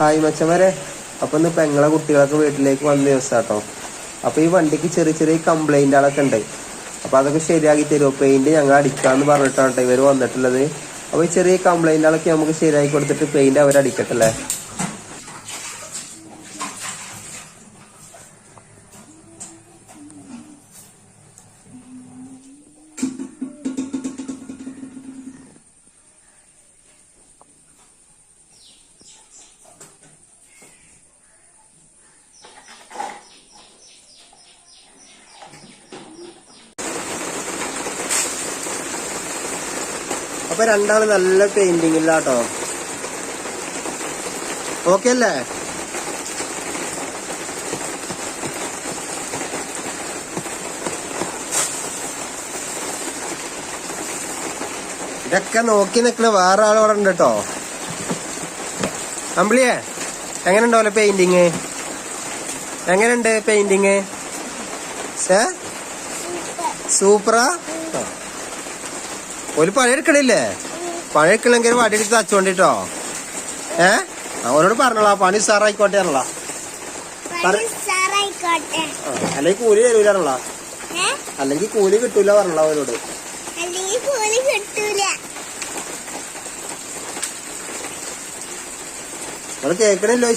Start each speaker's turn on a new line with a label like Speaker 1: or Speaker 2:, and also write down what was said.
Speaker 1: Hi മച്ചമാരെ അപ്പൊ ഇന്ന് പെങ്ങളെ കുട്ടികളൊക്കെ വീട്ടിലേക്ക് വന്ന ദിവസാട്ടോ. അപ്പൊ ഈ വണ്ടിക്ക് ചെറിയ ചെറിയ കംപ്ലൈന്റുകളൊക്കെ ഉണ്ട്. അപ്പൊ അതൊക്കെ ശരിയാക്കി തരുമോ പെയിന്റ് ഞങ്ങൾ അടിക്കാന്ന് പറഞ്ഞിട്ടാണ് ട്ടോ ഇവർ വന്നിട്ടുള്ളത്. അപ്പൊ ഈ ചെറിയ കംപ്ലൈന്റുകളൊക്കെ നമുക്ക് ശരിയാക്കി കൊടുത്തിട്ട് പെയിന്റ് അവർ അടിക്കട്ടല്ലേ അപ്പൊ രണ്ടാൾ നല്ല പെയിന്റിങ്ങിലാട്ടോ. ഓക്കെ അല്ലേ? ഇതൊക്കെ നോക്കി നിക്കണ വേറെ ആളോടെ ഉണ്ട് കേട്ടോ. അമ്പിളിയേ എങ്ങനെ ഉണ്ടാവല്ലോ പെയിന്റിങ്? എങ്ങനെയുണ്ട് പെയിന്റിങ്? സൂപ്പറാ. ഒരു പണിയെടുക്കണില്ലേ പണിയെടുക്കണമെങ്കിൽ വടിയെടുത്ത് തച്ചോണ്ടിട്ടോ. ഏ? അവനോട് പറഞ്ഞോളാ പണി സാറായിക്കോട്ടെ
Speaker 2: സാറായിക്കോട്ടെ
Speaker 1: അല്ലെങ്കിൽ കൂലി തരൂലാണല്ലോ
Speaker 2: ഏ?
Speaker 1: അല്ലെങ്കിൽ കൂലി കിട്ടൂല പറഞ്ഞോളാ അവനോട്
Speaker 2: കൂലി കിട്ടൂല.
Speaker 1: നമ്മൾ കേക്കണില്ലോ